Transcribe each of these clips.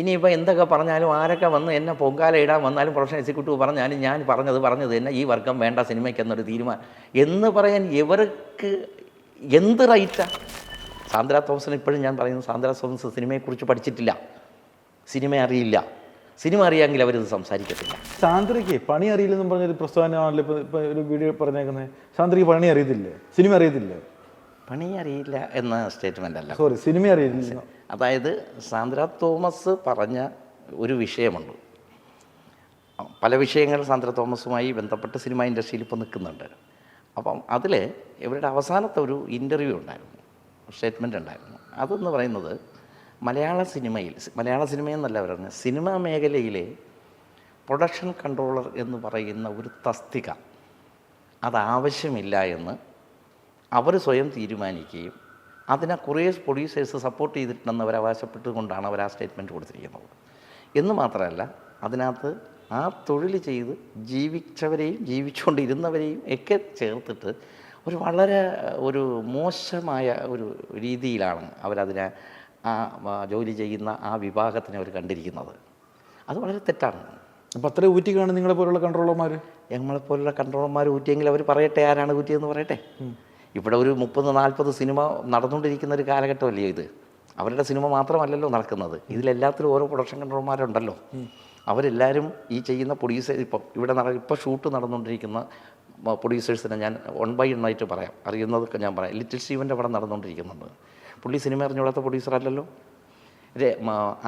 ഇനിയിപ്പോൾ എന്തൊക്കെ പറഞ്ഞാലും ആരൊക്കെ വന്ന് എന്നെ പൊങ്കാല ഇടാൻ വന്നാലും പ്രൊഫഷണൽ എക്സിക്യൂട്ടീവ് പറഞ്ഞാലും ഞാൻ പറഞ്ഞത് പറഞ്ഞത് തന്നെ ഈ വർഗം വേണ്ട സിനിമയ്ക്ക് എന്നൊരു തീരുമാനം. എന്ന് പറയാൻ ഇവർക്ക് എന്ത് റൈറ്റാണ് സാന്ദ്ര തോമസിന് ഇപ്പോഴും ഞാൻ പറയുന്നു സാന്ദ്ര തോമസ് സിനിമയെക്കുറിച്ച് പഠിച്ചിട്ടില്ല. സിനിമ അറിയില്ല. സിനിമ അറിയാമെങ്കിൽ അവരിത് സംസാരിക്കത്തില്ല. സാന്ദ്രയ്ക്ക് പണി അറിയില്ലെന്നും പറഞ്ഞൊരു പ്രസ്താവനയാണല്ലോ ഇപ്പോൾ ഇപ്പോൾ ഒരു വീഡിയോ പറഞ്ഞേക്കുന്നത് സാന്ദ്രയ്ക്ക് പണി അറിയത്തില്ലേ? സിനിമ അറിയത്തില്ലേ? പണി അറിയില്ല എന്ന സ്റ്റേറ്റ്മെന്റ് അല്ല. സോറി സിനിമ അറിയില്ല അതായത് സാന്ദ്ര തോമസ് പറഞ്ഞ ഒരു വിഷയമുണ്ട്. പല വിഷയങ്ങൾ സാന്ദ്ര തോമസുമായി ബന്ധപ്പെട്ട് സിനിമ ഇൻഡസ്ട്രിയിൽ ഇപ്പോൾ നിൽക്കുന്നുണ്ട്. അപ്പം അതിൽ ഇവരുടെ അവസാനത്തെ ഒരു ഇന്റർവ്യൂ ഉണ്ടായിരുന്നു. സ്റ്റേറ്റ്മെന്റ് ഉണ്ടായിരുന്നു. അതെന്ന് പറയുന്നത് മലയാള സിനിമയിൽ മലയാള സിനിമയെന്നല്ല പറയുന്നത് സിനിമാ മേഖലയിലെ പ്രൊഡക്ഷൻ കൺട്രോളർ എന്ന് പറയുന്ന ഒരു തസ്തിക അതാവശ്യമില്ല എന്ന് അവർ സ്വയം തീരുമാനിക്കുകയും അതിനെ കുറേ പ്രൊഡ്യൂസേഴ്സ് സപ്പോർട്ട് ചെയ്തിട്ടുണ്ടെന്ന് അവർ അവകാശപ്പെട്ടുകൊണ്ടാണ് അവർ ആ സ്റ്റേറ്റ്മെന്റ് കൊടുത്തിരിക്കുന്നത്. എന്ന് മാത്രമല്ല അതിനകത്ത് ആ തൊഴിൽ ചെയ്ത് ജീവിച്ചവരെയും ജീവിച്ചുകൊണ്ടിരുന്നവരെയും ഒക്കെ ചേർത്തിട്ട് ഒരു വളരെ ഒരു മോശമായ ഒരു രീതിയിലാണ് അവരതിനെ ആ ആ, ജോലി ചെയ്യുന്ന ആ വിഭാഗത്തിനെ അവർ കണ്ടിരിക്കുന്നത്. അത് വളരെ തെറ്റാണ്. അപ്പോൾ അത്ര ഊറ്റിക്കാണ് നിങ്ങളെ പോലുള്ള കൺട്രോളർമാർ ഞങ്ങളെപ്പോലുള്ള കൺട്രോളർമാർ ഊറ്റിയെങ്കിൽ അവർ പറയട്ടെ ആരാണ് ഊറ്റിയെന്ന് പറയട്ടെ? ഇവിടെ ഒരു മുപ്പത് നാൽപ്പത് സിനിമ നടന്നുകൊണ്ടിരിക്കുന്ന ഒരു കാലഘട്ടമല്ലേ ഇത്? അവരുടെ സിനിമ മാത്രമല്ലല്ലോ നടക്കുന്നത്. ഇതിലെല്ലാത്തിലും ഓരോ പ്രൊഡക്ഷൻ കൺട്രോളർമാരുണ്ടല്ലോ അവരെല്ലാവരും ഈ ചെയ്യുന്ന പ്രൊഡ്യൂസേഴ്സ് ഇപ്പം ഇവിടെ നട ഇപ്പോൾ ഷൂട്ട് നടന്നുകൊണ്ടിരിക്കുന്ന പ്രൊഡ്യൂസേഴ്സിനെ ഞാൻ വൺ ബൈ ആയിട്ട് പറയാം. അറിയുന്നതൊക്കെ ഞാൻ പറയാം. ലിറ്റിൽ സ്റ്റീവന്റെ പടം നടന്നുകൊണ്ടിരിക്കുന്നുണ്ട്. പുള്ളി സിനിമ അറിഞ്ഞുകൂടാത്ത പ്രൊഡ്യൂസർ അല്ലല്ലോ?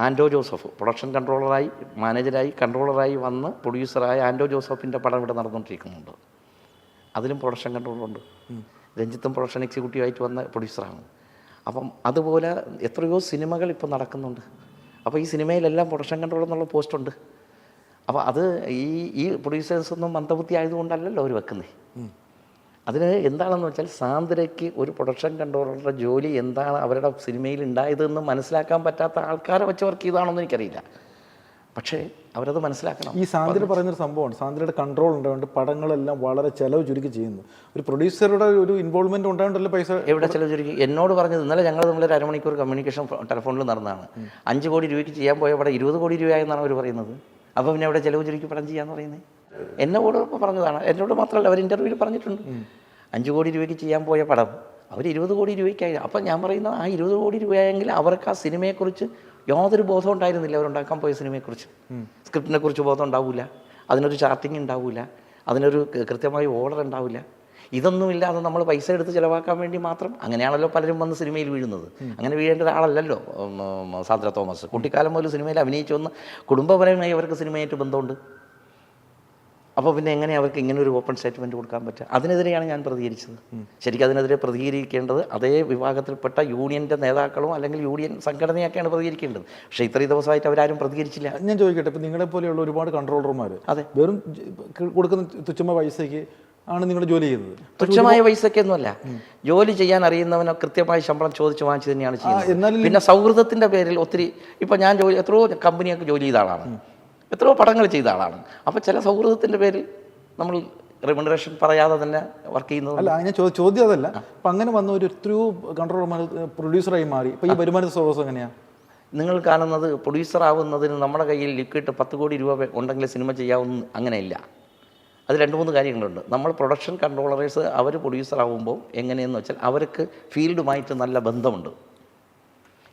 ആൻഡോ ജോസഫ് പ്രൊഡക്ഷൻ കൺട്രോളറായി മാനേജരായി കൺട്രോളറായി വന്ന് പ്രൊഡ്യൂസറായ ആൻഡോ ജോസഫിന്റെ പടം ഇവിടെ നടന്നുകൊണ്ടിരിക്കുന്നുണ്ട്. അതിലും പ്രൊഡക്ഷൻ കൺട്രോളുണ്ട് രഞ്ജിത്തും പ്രൊഡക്ഷൻ എക്സിക്യൂട്ടീവായിട്ട് വന്ന പ്രൊഡ്യൂസറാണ്. അപ്പം അതുപോലെ എത്രയോ സിനിമകൾ ഇപ്പോൾ നടക്കുന്നുണ്ട്. അപ്പോൾ ഈ സിനിമയിലെല്ലാം പ്രൊഡക്ഷൻ കൺട്രോൾ എന്നുള്ള പോസ്റ്റുണ്ട്. അപ്പോൾ അത് ഈ ഈ പ്രൊഡ്യൂസേഴ്സൊന്നും മന്ദബുദ്ധി ആയതുകൊണ്ടല്ലല്ലോ അവർ വെക്കുന്നത് അതിന് എന്താണെന്ന് വെച്ചാൽ സാന്ദ്രയ്ക്ക് ഒരു പ്രൊഡക്ഷൻ കൺട്രോളറുടെ ജോലി എന്താണ് അവരുടെ സിനിമയിൽ ഉണ്ടായതെന്ന് മനസ്സിലാക്കാൻ പറ്റാത്ത ആൾക്കാരെ വെച്ച് വർക്ക് ചെയ്താണെന്ന് എനിക്കറിയില്ല. പക്ഷേ അവരത് മനസ്സിലാക്കണം. ഈ സാന്ദ്ര പറയുന്നൊരു സംഭവമാണ് സാന്ദ്രയുടെ കൺട്രോൾ ഉണ്ടായതുകൊണ്ട് പടങ്ങളെല്ലാം വളരെ ചെലവ് ചുരുക്കി ചെയ്യുന്നു. ഒരു പ്രൊഡ്യൂസറുടെ ഒരു ഇൻവോൾവ്മെന്റ് ഉണ്ടായതുകൊണ്ടല്ലേ പൈസ എവിടെ ചെലവ് ചുരുക്കി? എന്നോട് പറഞ്ഞത് ഇന്നലെ ഞങ്ങൾ തമ്മിൽ ഒരു അരമണിക്കൂർ കമ്മ്യൂണിക്കേഷൻ ടെലിഫോണിൽ നടന്നതാണ്. അഞ്ച് കോടി രൂപയ്ക്ക് ചെയ്യാൻ പോയ അവിടെ ഇരുപത് കോടി രൂപയായെന്നാണ് അവർ പറയുന്നത്. അപ്പോൾ പിന്നെ അവിടെ ചെലവ് ചുരുക്കി പടം ചെയ്യാന്ന് പറയുന്നത് എന്നോട് പറഞ്ഞതാണ്. എന്നോട് മാത്രമല്ല അവർ ഇന്റർവ്യൂവിൽ പറഞ്ഞിട്ടുണ്ട്. അഞ്ച് കോടി രൂപയ്ക്ക് ചെയ്യാൻ പോയ പടം അവർ ഇരുപത് കോടി രൂപയ്ക്കായി. അപ്പം ഞാൻ പറയുന്നത് ആ ഇരുപത് കോടി രൂപയായെങ്കിൽ അവർക്ക് ആ സിനിമയെക്കുറിച്ച് യാതൊരു ബോധം ഉണ്ടായിരുന്നില്ല. അവരുണ്ടാക്കാൻ പോയ സിനിമയെക്കുറിച്ച്. സ്ക്രിപ്റ്റിനെ കുറിച്ച് ബോധം ഉണ്ടാവില്ല അതിനൊരു ചാർട്ടിങ് ഉണ്ടാവില്ല അതിനൊരു കൃത്യമായ ഓർഡർ ഉണ്ടാവില്ല ഇതൊന്നുമില്ലാതെ നമ്മൾ പൈസ എടുത്ത് ചിലവാക്കാൻ വേണ്ടി മാത്രം അങ്ങനെയാണല്ലോ പലരും വന്ന് സിനിമയിൽ വീഴുന്നത്. അങ്ങനെ വീഴേണ്ട ഒരാളല്ലല്ലോ സാന്ദ്ര തോമസ്. കുട്ടിക്കാലം മുതൽ സിനിമയിൽ അഭിനയിച്ചു വന്ന് കുടുംബപരമായി അവർക്ക് സിനിമയായിട്ട് ബന്ധമുണ്ട്. അപ്പോൾ പിന്നെ എങ്ങനെ അവർക്ക് ഇങ്ങനെ ഒരു ഓപ്പൺ സ്റ്റേറ്റ്മെന്റ് കൊടുക്കാൻ പറ്റുക? അതിനെതിരെയാണ് ഞാൻ പ്രതികരിച്ചത്. ശരിക്കും അതിനെതിരെ പ്രതികരിക്കേണ്ടത് അതേ വിഭാഗത്തിൽപ്പെട്ട യൂണിയന്റെ നേതാക്കളും അല്ലെങ്കിൽ യൂണിയൻ സംഘടനയൊക്കെയാണ് പ്രതികരിക്കേണ്ടത്. പക്ഷേ ഇത്രയും ദിവസമായിട്ട് അവരാരും പ്രതികരിച്ചില്ല. ഞാൻ ചോദിക്കട്ടെ ഇപ്പോൾ നിങ്ങളെ പോലെയുള്ള ഒരുപാട് കൺട്രോളർമാർ അതെ. വെറും കൊടുക്കുന്ന തുച്ഛമായ പൈസയ്ക്ക് ആണ് നിങ്ങൾ ജോലി ചെയ്യുന്നത് തുച്ഛമായ പൈസക്കൊന്നുമല്ല ജോലി ചെയ്യാൻ അറിയുന്നവനോ കൃത്യമായ ശമ്പളം ചോദിച്ചു വാങ്ങിച്ചു തന്നെയാണ് ചെയ്യുന്നത്. പിന്നെ സൗഹൃദത്തിന്റെ പേരിൽ ഒത്തിരി ഇപ്പൊ ഞാൻ ജോലി എത്രയോ കമ്പനിയൊക്കെ ജോലി ചെയ്ത ആളാണ്. എത്രയോ പടങ്ങൾ ചെയ്ത ആളാണ്. അപ്പോൾ ചില സൗഹൃദത്തിന്റെ പേരിൽ നമ്മൾ റെമുനറേഷൻ പറയാതെ തന്നെ വർക്ക് ചെയ്യുന്നത് അല്ല അതിനെ ചോദ്യം അതല്ല. അപ്പൊ അങ്ങനെ വന്ന ഒരു എത്രയോ കൺട്രോളർമാർ പ്രൊഡ്യൂസറായി മാറി. ഇപ്പൊ ഈ വരുമാന സ്രോതസ് എങ്ങനെയാണ് നിങ്ങൾ കാണുന്നത് പ്രൊഡ്യൂസർ ആവുന്നതിന് നമ്മുടെ കയ്യിൽ ലിക്വിഡ് പത്ത് കോടി രൂപ ഉണ്ടെങ്കിൽ സിനിമ ചെയ്യാവുന്ന അങ്ങനെയില്ല. അത് രണ്ട് മൂന്ന് കാര്യങ്ങളുണ്ട്. നമ്മൾ പ്രൊഡക്ഷൻ കൺട്രോളറേഴ്സ് അവർ പ്രൊഡ്യൂസർ ആവുമ്പോൾ എങ്ങനെയെന്ന് വെച്ചാൽ അവർക്ക് ഫീൽഡുമായിട്ട് നല്ല ബന്ധമുണ്ട്.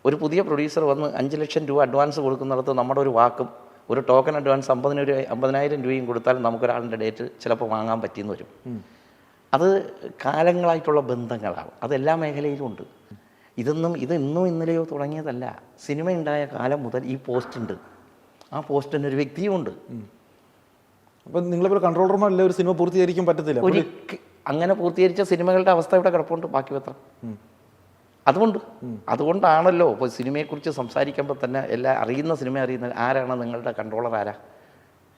ഒരു പുതിയ പ്രൊഡ്യൂസർ വന്ന് അഞ്ച് ലക്ഷം രൂപ അഡ്വാൻസ് കൊടുക്കുന്നിടത്ത് നമ്മുടെ ഒരു വാക്കും ഒരു ടോക്കൺ അഡ്വാൻസ് അമ്പതിന് ഒരു അമ്പതിനായിരം രൂപയും കൊടുത്താൽ നമുക്കൊരാളിന്റെ ഡേറ്റ് ചിലപ്പോൾ വാങ്ങാൻ പറ്റിയെന്ന് വരും. അത് കാലങ്ങളായിട്ടുള്ള ബന്ധങ്ങളാണ് അതെല്ലാ മേഖലയിലും ഉണ്ട്. ഇതൊന്നും ഇത് ഇന്നും ഇന്നലെയോ തുടങ്ങിയതല്ല. സിനിമ ഉണ്ടായ കാലം മുതൽ ഈ പോസ്റ്റ് ഉണ്ട്. ആ പോസ്റ്റിന് ഒരു വ്യക്തിയുമുണ്ട് അപ്പം നിങ്ങളിപ്പോൾ കൺട്രോളർമാരല്ല ഒരു സിനിമ പൂർത്തീകരിക്കാൻ പറ്റത്തില്ല. അങ്ങനെ പൂർത്തീകരിച്ച സിനിമകളുടെ അവസ്ഥ ഇവിടെ കിടപ്പുണ്ട് ബാക്കി പത്രം. അതുകൊണ്ട്. അതുകൊണ്ടാണല്ലോ ഇപ്പോൾ സിനിമയെക്കുറിച്ച് സംസാരിക്കുമ്പോൾ തന്നെ എല്ലാ അറിയുന്ന സിനിമ അറിയുന്ന ആരാണ് നിങ്ങളുടെ കൺട്രോളർ ആരാ?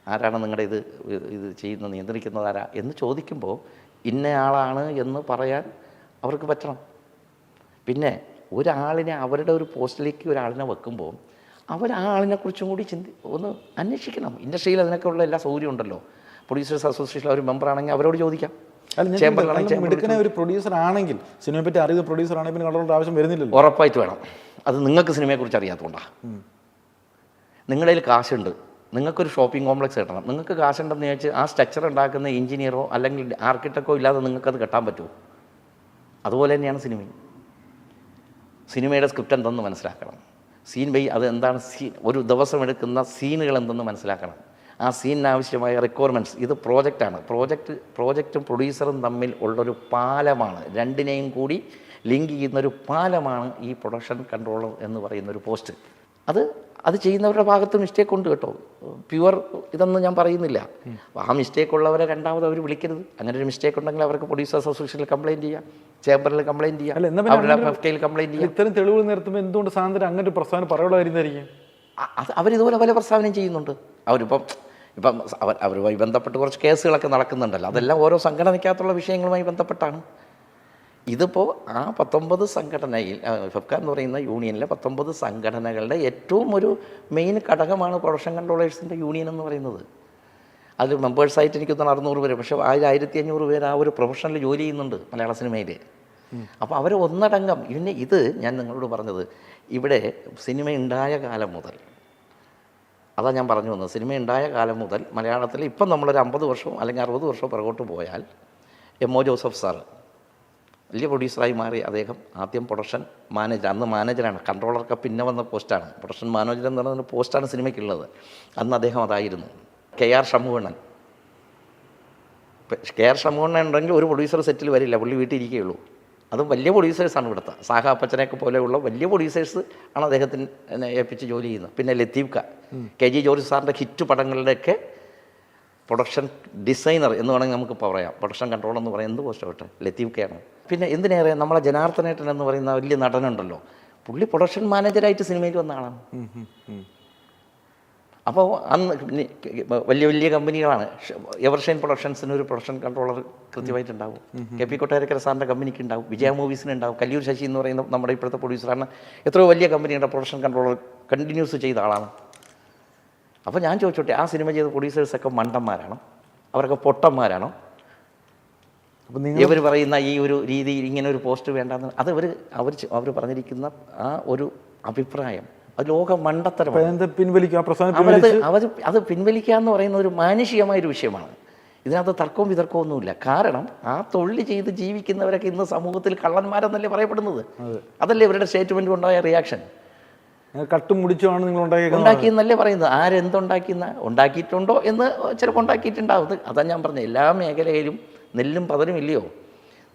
ആരാണ് നിങ്ങളുടെ ഇത് ഇത് ചെയ്യുന്ന നിയന്ത്രിക്കുന്നത് ആരാ? എന്ന് ചോദിക്കുമ്പോൾ ഇന്നയാളാണ് എന്ന് പറയാൻ അവർക്ക് പറ്റണം. പിന്നെ ഒരാളിനെ അവരുടെ ഒരു പോസ്റ്റിലേക്ക് ഒരാളിനെ വെക്കുമ്പോൾ അവർ ആ ആളിനെ കുറിച്ചും കൂടി ചിന്തി ഒന്ന് അന്വേഷിക്കണം. ഇൻഡസ്ട്രിയിൽ അതിനൊക്കെയുള്ള എല്ലാ സൗകര്യം ഉണ്ടല്ലോ. പ്രൊഡ്യൂസേഴ്സ് അസോസിയേഷൻ ഒരു മെമ്പറാണെങ്കിൽ അവരോട് ചോദിക്കാം. മിടുക്കനായ ഒരു പ്രൊഡ്യൂസർ ആണെങ്കിൽ സിനിമയെ പറ്റി അറിയുന്ന പ്രൊഡ്യൂസർ ആണെങ്കിൽ പിന്നെ കൺട്രോളറുടെ ആവശ്യം വരുന്നില്ലല്ലോ. ഉറപ്പായിട്ട് വേണം. അത് നിങ്ങൾക്ക് സിനിമയെ കുറിച്ച് അറിയാത്തതുകൊണ്ടാണ് നിങ്ങളുടെ കയ്യിൽ കാശുണ്ട്. നിങ്ങൾക്കൊരു ഷോപ്പിംഗ് കോംപ്ലക്സ് കിട്ടണം. നിങ്ങൾക്ക് കാശുണ്ടെന്ന് ചോദിച്ച് ആ സ്ട്രക്ചർ ഉണ്ടാക്കുന്ന എഞ്ചിനീയറോ അല്ലെങ്കിൽ ആർക്കിടെക്റ്റോ ഇല്ലാതെ നിങ്ങൾക്കത് കെട്ടാൻ പറ്റുമോ? അതുപോലെ തന്നെയാണ് സിനിമയും. സിനിമയുടെ സ്ക്രിപ്റ്റ് എന്തെന്ന് മനസ്സിലാക്കണം. സീൻ ബൈ അത് എന്താണ് സീൻ ഒരു ദിവസം എടുക്കുന്ന സീനുകൾ എന്തെന്ന് മനസ്സിലാക്കണം. ആ സീനിന് ആവശ്യമായ റിക്വയർമെന്റ്സ് ഇത് പ്രോജക്റ്റാണ് പ്രോജക്റ്റ് പ്രോജക്റ്റും പ്രൊഡ്യൂസറും തമ്മിൽ ഉള്ളൊരു പാലമാണ്. രണ്ടിനെയും കൂടി ലിങ്ക് ചെയ്യുന്നൊരു പാലമാണ് ഈ പ്രൊഡക്ഷൻ കൺട്രോളർ എന്ന് പറയുന്ന ഒരു പോസ്റ്റ് അത് അത് ചെയ്യുന്നവരുടെ ഭാഗത്ത് മിസ്റ്റേക്ക് ഉണ്ട് കേട്ടോ. പ്യുവർ ഇതൊന്നും ഞാൻ പറയുന്നില്ല. ആ മിസ്റ്റേക്ക് ഉള്ളവരെ രണ്ടാമത് അവർ വിളിക്കരുത്. അങ്ങനെ ഒരു മിസ്റ്റേക്ക് ഉണ്ടെങ്കിൽ അവർക്ക് പ്രൊഡ്യൂസേഴ്സ് അസോസിയേഷനിൽ കംപ്ലയിന്റ് ചെയ്യാം. ചേംബറിൽ കംപ്ലയിന്റ് ചെയ്യാം. അവരുടെ കംപ്ലയിന്റ് ചെയ്യാം. ഇത്തരം തെളിവ് നിർത്തുമ്പോൾ എന്തുകൊണ്ട് സാധനം അങ്ങനെ ഒരു പ്രസ്താവന പറയുള്ള കാര്യം അത് അവരിതുപോലെ പല പ്രസ്താവനയും ചെയ്യുന്നുണ്ട്. അവരിപ്പം ഇപ്പം അവർ അവരുമായി ബന്ധപ്പെട്ട് കുറച്ച് കേസുകളൊക്കെ നടക്കുന്നുണ്ടല്ലോ. അതെല്ലാം ഓരോ സംഘടനയ്ക്കകത്തുള്ള വിഷയങ്ങളുമായി ബന്ധപ്പെട്ടാണ്. ഇതിപ്പോൾ ആ പത്തൊമ്പത് സംഘടനയിൽ ആ, ഫെഫ്ക എന്ന് പറയുന്ന യൂണിയനിലെ പത്തൊമ്പത് സംഘടനകളുടെ ഏറ്റവും ഒരു മെയിൻ ഘടകമാണ് പ്രൊഡക്ഷൻ കൺട്രോളേഴ്സിന്റെ യൂണിയൻ എന്ന് പറയുന്നത്. അതിൽ മെമ്പേഴ്സായിട്ട് എനിക്ക് തോന്നുന്നു അറുന്നൂറ് പേര് പക്ഷേ ആയിരം ആയിരത്തി അഞ്ഞൂറ് പേര് ആ ഒരു പ്രൊഫഷണൽ ജോലി ചെയ്യുന്നുണ്ട് മലയാള സിനിമയിൽ അപ്പോൾ അവർ ഒന്നടങ്കം പിന്നെ ഇത് ഞാൻ നിങ്ങളോട് പറഞ്ഞത് ഇവിടെ സിനിമ ഉണ്ടായ കാലം മുതൽ അതാ ഞാൻ പറഞ്ഞു വന്നത്. സിനിമ ഉണ്ടായ കാലം മുതൽ മലയാളത്തിൽ ഇപ്പം നമ്മളൊരു അമ്പത് വർഷവും അല്ലെങ്കിൽ അറുപത് വർഷവും പുറകോട്ട് പോയാൽ എം ഒ ജോസഫ് സാറ് വലിയ പ്രൊഡ്യൂസറായി മാറി അദ്ദേഹം ആദ്യം പ്രൊഡക്ഷൻ മാനേജർ അന്ന് മാനേജറാണ് കൺട്രോളർക്ക് പിന്നെ വന്ന പോസ്റ്റാണ്. പ്രൊഡക്ഷൻ മാനേജർ എന്ന് പറയുന്ന പോസ്റ്റാണ് സിനിമയ്ക്കുള്ളത്. അന്ന് അദ്ദേഹം അതായിരുന്നു. K R Shamukannan K R Shamukannan ഉണ്ടെങ്കിൽ ഒരു പ്രൊഡ്യൂസർ സെറ്റിൽ വരില്ല പുള്ളി വീട്ടിൽ ഇരിക്കുകയുള്ളൂ അതും വലിയ പ്രൊഡ്യൂസേഴ്സാണ് ഇവിടുത്തെ. സാഹ അപ്പച്ചനെയൊക്കെ പോലെയുള്ള വലിയ പ്രൊഡ്യൂസേഴ്സ് ആണ് അദ്ദേഹത്തിന് ഏൽപ്പിച്ച് ജോലി ചെയ്യുന്നത്. പിന്നെ ലത്തീഫ് ഖാൻ. കെ ജി ജോർജ് സാറിന്റെ ഹിറ്റ് പടങ്ങളുടെയൊക്കെ പ്രൊഡക്ഷൻ ഡിസൈനർ എന്ന് വേണമെങ്കിൽ നമുക്ക് പറയാം. പ്രൊഡക്ഷൻ കൺട്രോൾ എന്ന് പറയുന്നത് എന്ത് പോസ്റ്റ് ലത്തീഫ് കെയാണ് പിന്നെ എന്തിനേറെ നമ്മളെ ജനാർദ്ദനേട്ടൻ എന്ന് പറയുന്ന വലിയ നടനുണ്ടല്ലോ. പുള്ളി പ്രൊഡക്ഷൻ മാനേജരായിട്ട് സിനിമയിൽ വന്ന ആളാണ്. അപ്പോൾ അന്ന് വലിയ വലിയ കമ്പനികളാണ്. എവർഷൈൻ പ്രൊഡക്ഷൻസിന് ഒരു പ്രൊഡക്ഷൻ കൺട്രോളർ കൃത്യമായിട്ടുണ്ടാവും. കെ പി കൊട്ടാരക്കര സാറിന്റെ കമ്പനിക്ക് ഉണ്ടാവും വിജയ മൂവീസിന് ഉണ്ടാവും. കല്ലൂർ ശശി എന്ന് പറയുന്ന നമ്മുടെ ഇപ്പോഴത്തെ പ്രൊഡ്യൂസറാണ്. എത്രയോ വലിയ കമ്പനിയുടെ പ്രൊഡക്ഷൻ കൺട്രോളർ കണ്ടിന്യൂസ് ചെയ്ത ആളാണ്. അപ്പോൾ ഞാൻ ചോദിച്ചോട്ടെ ആ സിനിമ ചെയ്ത പ്രൊഡ്യൂസേഴ്സൊക്കെ മണ്ടന്മാരാണോ? അവരൊക്കെ പൊട്ടന്മാരാണോ? ഇവർ പറയുന്ന ഈ ഒരു രീതിയിൽ ഇങ്ങനെ ഒരു പോസ്റ്റ് വേണ്ടെന്ന് അത് അവർ അവർ അവർ പറഞ്ഞിരിക്കുന്ന ആ ഒരു അഭിപ്രായം ലോക മണ്ടത്തരമാണ്. എന്താ പിൻവലിക്കും? ആ പ്രസ്താവന അവർ അത് പിൻവലിക്കുക എന്ന് പറയുന്ന ഒരു മാനുഷികമായ ഒരു വിഷയമാണ്. ഇതിനകത്ത് തർക്കവും വിതർക്കവും ഒന്നുമില്ല. കാരണം ആ തൊഴിൽ ചെയ്ത് ജീവിക്കുന്നവരൊക്കെ ഇന്ന് സമൂഹത്തിൽ കള്ളന്മാരെന്നല്ലേ പറയപ്പെടുന്നത്? അതല്ലേ ഇവരുടെ സ്റ്റേറ്റ്മെന്റ് ഉണ്ടായ റിയാക്ഷൻ കട്ടും മുടിച്ചുമാണ് നിങ്ങൾ ഉണ്ടാക്കിയെന്നല്ലേ പറയുന്നത്. ആരെന്തുണ്ടാക്കിയെന്ന ഉണ്ടാക്കിയിട്ടുണ്ടോ എന്ന് ചിലപ്പോൾ ഉണ്ടാക്കിയിട്ടുണ്ടാവുന്നത് അതാ ഞാൻ പറഞ്ഞത്. എല്ലാ മേഖലയിലും നെല്ലും പതരും ഇല്ലയോ?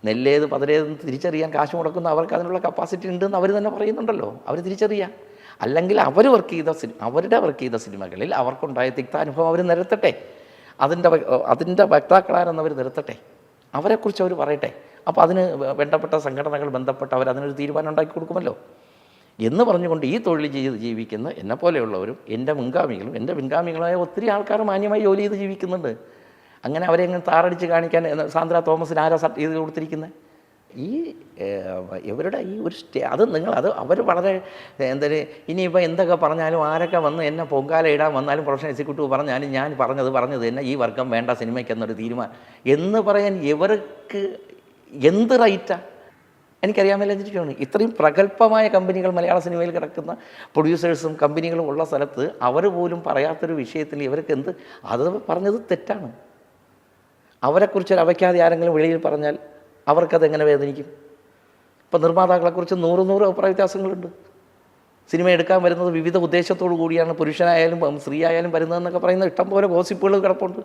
നെല്ലേത് പതരേതെന്ന് തിരിച്ചറിയാൻ കാശ് മുടക്കുന്ന അവർക്ക് അതിനുള്ള കപ്പാസിറ്റി ഉണ്ടെന്ന് അവർ തന്നെ പറയുന്നുണ്ടല്ലോ. അവർ തിരിച്ചറിയാം. അല്ലെങ്കിൽ അവർ വർക്ക് ചെയ്ത സിനി അവരുടെ വർക്ക് ചെയ്ത സിനിമകളിൽ അവർക്കുണ്ടായ തിക്താനുഭവം അവർ നിരത്തട്ടെ. അതിന്റെ അതിന്റെ വക്താക്കളാരെന്നവർ നിരത്തട്ടെ. അവരെക്കുറിച്ച് അവർ പറയട്ടെ. അപ്പോൾ അതിന് വേണ്ടപ്പെട്ട സംഘടനകൾ ബന്ധപ്പെട്ട് അവർ അതിനൊരു തീരുമാനം ഉണ്ടാക്കി കൊടുക്കുമല്ലോ. എന്ന് പറഞ്ഞുകൊണ്ട് ഈ തൊഴിൽ ചെയ്ത് ജീവിക്കുന്ന എന്നെ പോലെയുള്ളവരും എന്റെ മുൻഗാമികളും എന്റെ മുൻഗാമികളായ ഒത്തിരി ആൾക്കാർ മാന്യമായി ജോലി ചെയ്ത് ജീവിക്കുന്നുണ്ട്. അങ്ങനെ അവരെ എങ്ങനെ താറടിച്ച് കാണിക്കാൻ സാന്ദ്ര തോമസിന് ആരാ ചെയ്ത് കൊടുത്തിരിക്കുന്നത് ഈ ഇവരുടെ ഈ ഒരു സ്റ്റേ അത് നിങ്ങൾ അത് അവർ വളരെ എന്തൊരു ഇനിയിപ്പോൾ എന്തൊക്കെ പറഞ്ഞാലും ആരൊക്കെ വന്ന് എന്നെ പൊങ്കാല ഇടാൻ വന്നാലും പ്രൊഫഷണൽ എക്സിക്യൂട്ടീവ് പറഞ്ഞാലും ഞാൻ പറഞ്ഞത് പറഞ്ഞത് തന്നെ ഈ വർഗം വേണ്ട സിനിമയ്ക്ക് എന്നൊരു തീരുമാനം. എന്ന് പറയാൻ ഇവർക്ക് എന്ത് റൈറ്റാണ് എനിക്കറിയാമല്ലോ മേലിച്ചിട്ടാണ് ഇത്രയും പ്രഗത്ഭമായ കമ്പനികൾ മലയാള സിനിമയിൽ കിടക്കുന്ന പ്രൊഡ്യൂസേഴ്സും കമ്പനികളും ഉള്ള സ്ഥലത്ത് അവർ പോലും പറയാത്തൊരു വിഷയത്തിൽ ഇവർക്ക് എന്ത് അത് പറഞ്ഞത് തെറ്റാണ്. അവരെക്കുറിച്ച് അവയ്ക്കാതെ ആരെങ്കിലും വെളിയിൽ പറഞ്ഞാൽ അവർക്കത് എങ്ങനെ വേദനിക്കും? ഇപ്പം നിർമ്മാതാക്കളെക്കുറിച്ച് നൂറ് നൂറ് അഭിപ്രായ വ്യത്യാസങ്ങളുണ്ട്. സിനിമ എടുക്കാൻ വരുന്നത് വിവിധ ഉദ്ദേശത്തോടു കൂടിയാണ്. പുരുഷനായാലും സ്ത്രീ ആയാലും വരുന്നതെന്നൊക്കെ പറയുന്ന ഇഷ്ടം പോലെ ഗോസിപ്പുകൾ കിടപ്പുണ്ട്.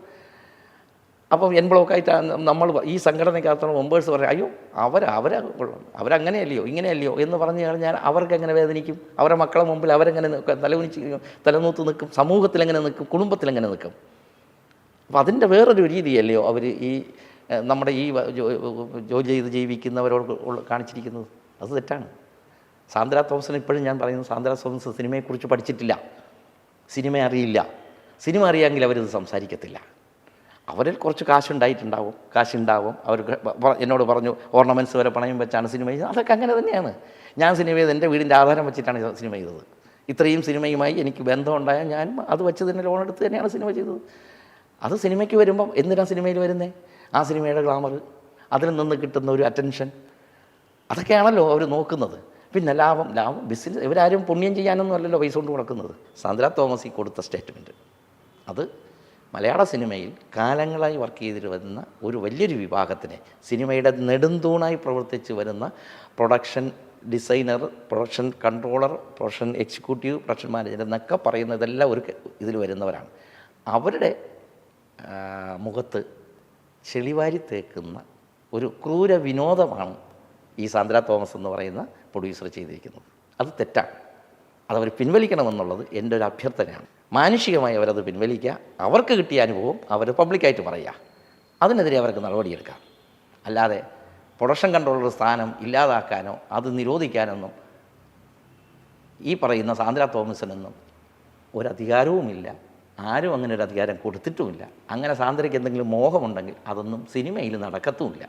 അപ്പം എൻ ബ്ലോക്കായിട്ടാണ് നമ്മൾ ഈ സംഘടനയ്ക്കകത്തുള്ള മെമ്പേഴ്സ് പറയും അയ്യോ അവർ അവരെ കൊള്ളാം അവരങ്ങനെയല്ലയോ ഇങ്ങനെയല്ലയോ? എന്ന് പറഞ്ഞു കഴിഞ്ഞാൽ അവർക്ക് എങ്ങനെ വേദനിക്കും? അവരുടെ മക്കളെ മുമ്പിൽ അവരെങ്ങനെ തലകുനിച്ച് തലനൂത്ത് നിൽക്കും സമൂഹത്തിലെങ്ങനെ നിൽക്കും കുടുംബത്തിലെങ്ങനെ നിൽക്കും അപ്പം അതിന്റെ വേറൊരു രീതിയല്ലയോ അവർ ഈ നമ്മുടെ ഈ ജോലി ചെയ്ത് ജീവിക്കുന്നവരോട് കാണിച്ചിരിക്കുന്നത്. അത് തെറ്റാണ്. സാന്ദ്ര തോമസിന് ഇപ്പോഴും ഞാൻ പറയുന്നു സാന്ദ്ര തോമസ് സിനിമയെക്കുറിച്ച് പഠിച്ചിട്ടില്ല. സിനിമ അറിയില്ല. സിനിമ അറിയാമെങ്കിൽ അവരിത് സംസാരിക്കത്തില്ല. അവരിൽ കുറച്ച് കാശുണ്ടായിട്ടുണ്ടാവും. കാശുണ്ടാവും. അവർ എന്നോട് പറഞ്ഞു ഓർണമെന്റ്സ് വരെ പണയം വെച്ചാണ് സിനിമ ചെയ്തത് അതൊക്കെ അങ്ങനെ തന്നെയാണ്. ഞാൻ സിനിമ ചെയ്ത് എന്റെ വീടിന്റെ ആധാരം വെച്ചിട്ടാണ് സിനിമ ചെയ്തത്. ഇത്രയും സിനിമയുമായി എനിക്ക് ബന്ധമുണ്ടായാൽ ഞാൻ അത് വെച്ച് തന്നെ ലോൺ എടുത്ത് തന്നെയാണ് സിനിമ ചെയ്തത്. അത് സിനിമയ്ക്ക് വരുമ്പം എന്തിനാണ് സിനിമയിൽ വരുന്നേ? ആ സിനിമയുടെ ഗ്ലാമർ അതിൽ നിന്ന് കിട്ടുന്ന ഒരു അറ്റൻഷൻ അതൊക്കെയാണല്ലോ അവർ നോക്കുന്നത്. പിന്നെ ലാഭം ലാഭം ബിസിനസ് ഇവരാരും പുണ്യം ചെയ്യാനൊന്നും അല്ലല്ലോ പൈസ കൊണ്ട് കൊടുക്കുന്നത് സാന്ദ്ര തോമസ് ഈ കൊടുത്ത സ്റ്റേറ്റ്മെന്റ് അത് മലയാള സിനിമയിൽ കാലങ്ങളായി വർക്ക് ചെയ്തിട്ട് വരുന്ന ഒരു വലിയൊരു വിഭാഗത്തിനെ സിനിമയുടെ നെടുന്തൂണായി പ്രവർത്തിച്ച് വരുന്ന production designer production controller production executive production manager എന്നൊക്കെ പറയുന്നതെല്ലാം ഒരു ഇതിൽ വരുന്നവരാണ്. അവരുടെ മുഖത്ത് ചെളിവാരി തേക്കുന്ന ഒരു ക്രൂര വിനോദമാണ് ഈ സാന്ദ്ര തോമസ് എന്ന് പറയുന്ന പ്രൊഡ്യൂസർ ചെയ്തിരിക്കുന്നത്. അത് തെറ്റാണ്. അതവർ പിൻവലിക്കണമെന്നുള്ളത് എന്റെ ഒരു അഭ്യർത്ഥനയാണ്. മാനുഷികമായി അവരത് പിൻവലിക്കുക. അവർക്ക് കിട്ടിയ അനുഭവം അവർ പബ്ലിക്കായിട്ട് പറയുക. അതിനെതിരെ അവർക്ക് നടപടിയെടുക്കാം. അല്ലാതെ പ്രൊഡക്ഷൻ കൺട്രോളർ സ്ഥാനം ഇല്ലാതാക്കാനോ അത് നിരോധിക്കാനൊന്നും ഈ പറയുന്ന സാന്ദ്ര തോമസിനൊന്നും ഒരധികാരവുമില്ല ആരും അങ്ങനെ ഒരു അധികാരം കൊടുത്തിട്ടുമില്ല. അങ്ങനെ സാന്ദ്രയ്ക്ക് എന്തെങ്കിലും മോഹമുണ്ടെങ്കിൽ അതൊന്നും സിനിമയിൽ നടക്കത്തുമില്ല.